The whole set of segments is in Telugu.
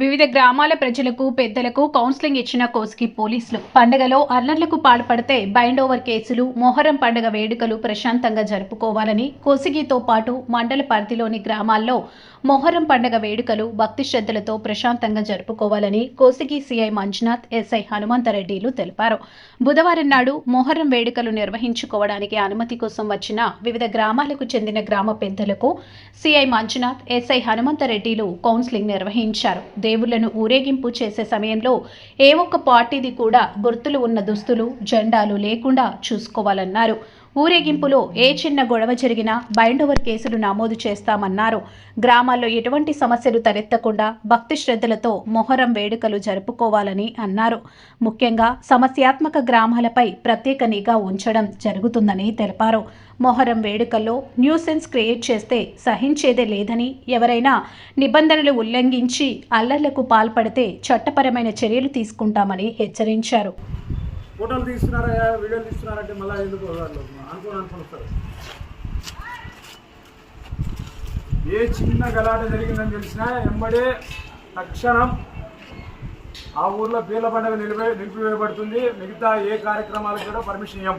వివిధ గ్రామాల ప్రజలకు పెద్దలకు కౌన్సిలింగ్ ఇచ్చిన కోస్గి పోలీసులు. పండగలో అల్లర్లకు పాల్పడితే బైండ్ ఓవర్ కేసులు మొహరం పండగ వేడుకలు ప్రశాంతంగా జరుపుకోవాలని కోసిగితో పాటు మండల పరిధిలోని గ్రామాల్లో మొహరం పండగ వేడుకలు భక్తి శ్రద్ధలతో ప్రశాంతంగా జరుపుకోవాలని కోసిగి సిఐ మంజునాథ్ ఎస్ఐ హనుమంతరెడ్డిలు తెలిపారు. బుధవారం నాడు మొహరం వేడుకలు నిర్వహించుకోవడానికి అనుమతి కోసం వచ్చిన వివిధ గ్రామాలకు చెందిన గ్రామ పెద్దలకు సిఐ మంజునాథ్ ఎస్ఐ హనుమంతరెడ్డిలు కౌన్సిలింగ్ నిర్వహించారు. దేవుళ్ళను ఊరేగింపు చేసే సమయంలో ఏ ఒక్క పార్టీది కూడా గుర్తులు ఉన్న దుస్తులు జెండాలు లేకుండా చూసుకోవాలన్నారు. ఊరేగింపులో ఏ చిన్న గొడవ జరిగినా బైండోవర్ కేసులు నమోదు చేస్తామన్నారు. గ్రామాల్లో ఎటువంటి సమస్యలు తలెత్తకుండా భక్తి శ్రద్ధలతో మొహరం వేడుకలు జరుపుకోవాలని అన్నారు. ముఖ్యంగా సమస్యాత్మక గ్రామాలపై ప్రత్యేక నిఘా ఉంచడం జరుగుతుందని తెలిపారు. మొహరం వేడుకల్లో న్యూసెన్స్ క్రియేట్ చేస్తే సహించేదే లేదని ఎవరైనా నిబంధనలు ఉల్లంఘించి అల్లర్లకు పాల్పడితే చట్టపరమైన చర్యలు తీసుకుంటామని హెచ్చరించారు. ఫోటోలు తీస్తున్నారా? వీడియోలు తీస్తున్నారంటే మళ్ళీ ఎందుకు వాళ్ళు అనుకోని అనుకుంటారు ఏ చిన్న గలాట జరిగిందని తెలిసినా ఎంబడే తక్షణం ఆ ఊర్లో పీర్ల పండుగ నిలిపే నిలిపివేయబడుతుంది. మిగతా ఏ కార్యక్రమాలకు కూడా పర్మిషన్ ఇవ్వం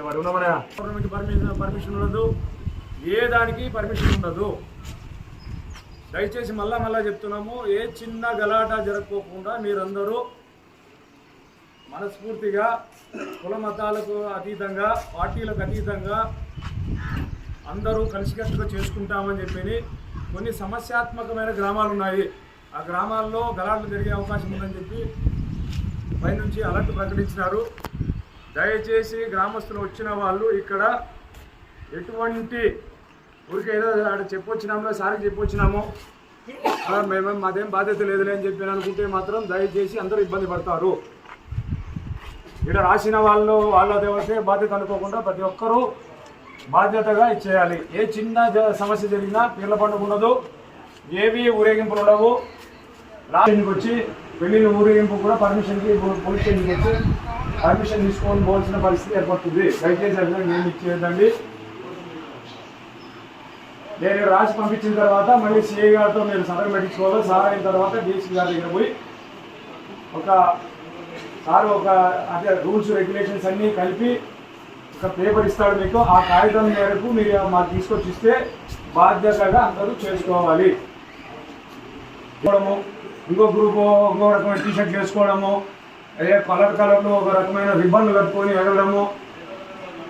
ఎవరు గవర్నమెంట్ పర్మిషన్ పర్మిషన్ ఉండదు. ఏ దానికి పర్మిషన్ ఉండదు. దయచేసి మళ్ళా మళ్ళా చెప్తున్నాము ఏ చిన్న గలాట జరగకోకుండా మీరందరూ మనస్ఫూర్తిగా కుల మతాలకు అతీతంగా పార్టీలకు అతీతంగా అందరూ కలిసికట్టుగా చేసుకుంటామని చెప్పి కొన్ని సమస్యాత్మకమైన గ్రామాలు ఉన్నాయి. ఆ గ్రామాల్లో గలాట్లు జరిగే అవకాశం ఉందని చెప్పి పైనుంచి అలర్ట్ ప్రకటించినారు. దయచేసి గ్రామస్తులు వచ్చిన వాళ్ళు ఇక్కడ ఎటువంటి ఊరికే ఏదో ఆడ చెప్పొచ్చినాము సార్కి చెప్పొచ్చినాము సార్ మేమేం మాదేం బాధ్యత లేదులే అని చెప్పి అనుకుంటే మాత్రం దయచేసి అందరూ ఇబ్బంది పడతారు. ఇక్కడ రాసిన వాళ్ళు వాళ్ళ దేవతే బాధ్యత అనుకోకుండా ప్రతి ఒక్కరూ బాధ్యతగా ఇచ్చేయాలి. ఏ చిన్న సమస్య జరిగినా పీర్ల పండుగ ఉండదు ఏవి ఊరేగింపులు ఉండవు. రాష్ట్రానికి వచ్చి వెళ్ళిన ఊరేగింపు కూడా పర్మిషన్కి పోలీస్ స్టేషన్కి వచ్చి పర్మిషన్ తీసుకొని పోవాల్సిన పరిస్థితి ఏర్పడుతుంది. దయచేసి అర్థం నేను ఇచ్చేదండి నేను రాసి పంపించిన తర్వాత మళ్ళీ సిఐ గారితో మీరు సంతకం పెట్టించుకోవాలి. సార్ అయిన తర్వాత డీసీ గారి దగ్గర పోయి ఒక సార్ ఒక అదే రూల్స్ రెగ్యులేషన్స్ అన్నీ కలిపి ఒక పేపర్ ఇస్తాడు మీకు. ఆ కాగితం మేరకు మీరు మాకు తీసుకొచ్చి ఇస్తే బాధ్యతగా అందరూ చేసుకోవాలి. చేసుకోవడము ఇంకో గ్రూప్ ఇంకో రకమైన టీషర్ట్ వేసుకోవడము అదే కలర్ కలర్లో ఒక రకమైన రిబ్బన్లు కట్టుకొని ఎగరడము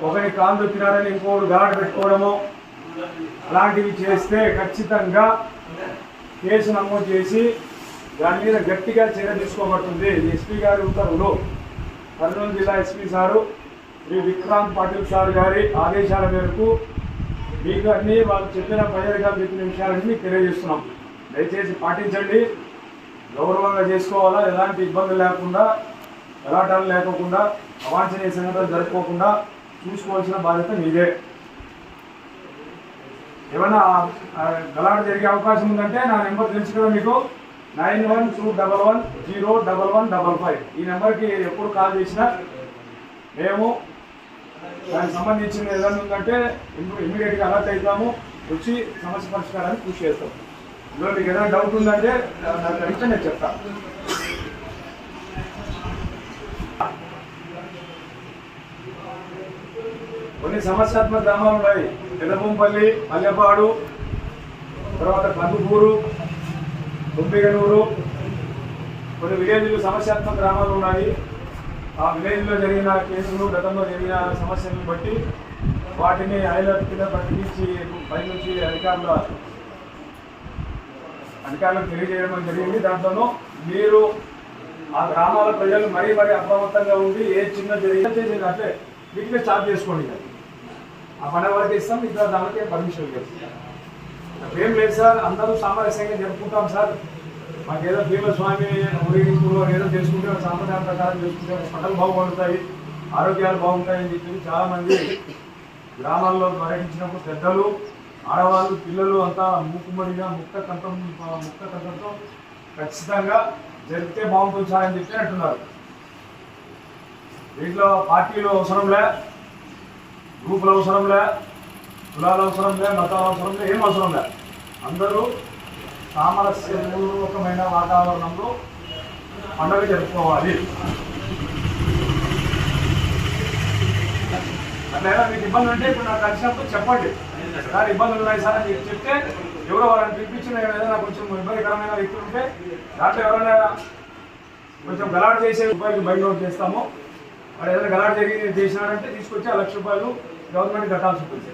ఒకరి కాళ్ళు దొక్కినారని ఇంకోటి గాడ్ పెట్టుకోవడము అలాంటివి చేస్తే ఖచ్చితంగా కేసు నమోదు చేసి దాని మీద గట్టిగా చర్య తీసుకోబడుతుంది. ఎస్పీ గారి ఉత్తర్వులు కర్నూలు జిల్లా SP sir Shri Vikrant Patil sir గారి ఆదేశాల మేరకు మీకు అన్ని వాళ్ళు చెప్పిన ప్రజలుగా చెప్పిన విషయాలన్నీ మీకు తెలియజేస్తున్నాం. దయచేసి పాటించండి. గౌరవంగా చేసుకోవాలా? ఎలాంటి ఇబ్బందులు లేకుండా ఎలాటాలు లేకోకుండా అవాంఛనీయ సంఘటనలు జరుపుకోకుండా చూసుకోవాల్సిన బాధ్యత మీదే. ఏమైనా గలాట జరిగే అవకాశం ఉందంటే నా నెంబర్ తెలుసు కదా మీకు. Nine one two double one zero double one double five. ఈ నెంబర్కి ఎప్పుడు కాల్ చేసినా మేము దానికి సంబంధించిన ఏదైనా ఉందంటే ఇమ్మీడియట్గా అలర్ట్ అవుతాము వచ్చి సమస్య పరిష్కారానికి కృషి చేస్తాం. ఇందులో మీకు ఏదైనా డౌట్ ఉందంటే నాకు అడిగితే నేను చెప్తాను కొన్ని సమస్యాత్మక గ్రామాలు ఉన్నాయి. పెదపంపల్లి మల్లెపాడు తర్వాత కందుకూరు దుంపిగనూరు కొన్ని విలేజ్లు సమస్యాత్మక గ్రామాలు ఉన్నాయి. ఆ విలేజ్లో జరిగిన కేసులు గతంలో జరిగిన సమస్యలను బట్టి వాటిని హైలైట్ కింద ప్రకటించి పై నుంచి అధికారుల అధికారులకు తెలియజేయడం జరిగింది. దాంట్లోనూ మీరు ఆ గ్రామాల ప్రజలు మరీ మరీ అప్రమత్తంగా ఉండి ఏ చిన్న జరిగినా అంటే వీటిని స్టార్ట్ చేసుకోండి ఆ పని వరకు ఇస్తాం? ఇతర దానికే పర్మిషన్ చేస్తాం ఏం లేదు సార్ అందరూ సామరస్యంగా జరుపుకుంటాం సార్. మాకేదో భీమస్వామి భీమ స్వామి ఏదో చేసుకుంటే సాంప్రదాయం ప్రకారం చేసుకుంటే పంటలు బాగుపడతాయి ఆరోగ్యాలు బాగుంటాయని చెప్పి చాలామంది గ్రామాల్లో పర్యటించినప్పుడు పెద్దలు ఆడవాళ్ళు పిల్లలు అంతా మూకుమ్మడిగా ముక్త కంఠం ముక్త కంఠంతో ఖచ్చితంగా జరిపితే బాగుంటుంది సార్ అని చెప్పి అంటున్నారు దీంట్లో పార్టీలు అవసరంలే గ్రూపులు అవసరంలే కులాలు అవసరంలే మతాలు అవసరం లే ఏం అవసరంలే అందరూ సామరస్యపూర్వకమైన వాతావరణంలో పండుగ జరుపుకోవాలి. అట్లా మీకు ఇబ్బంది ఉంటే ఇప్పుడు నాకు కలిసినప్పుడు చెప్పండి. సార్ ఇబ్బందులు ఉన్నాయి సార్ అని చెప్పి చెప్తే ఎవరో వాళ్ళని పిలిపించిన ఏదైనా కొంచెం ఇబ్బందికరమైన వ్యక్తులు ఉంటే దాంట్లో ఎవరైనా కొంచెం గలాట్ చేసే రూపాయలు బయట అవుట్ చేస్తాము. వాడు ఏదైనా గలాట్ జరిగి చేసినాడంటే తీసుకొచ్చి ఆ లక్ష రూపాయలు గవర్నమెంట్ కట్టాల్సి ఉంటుంది.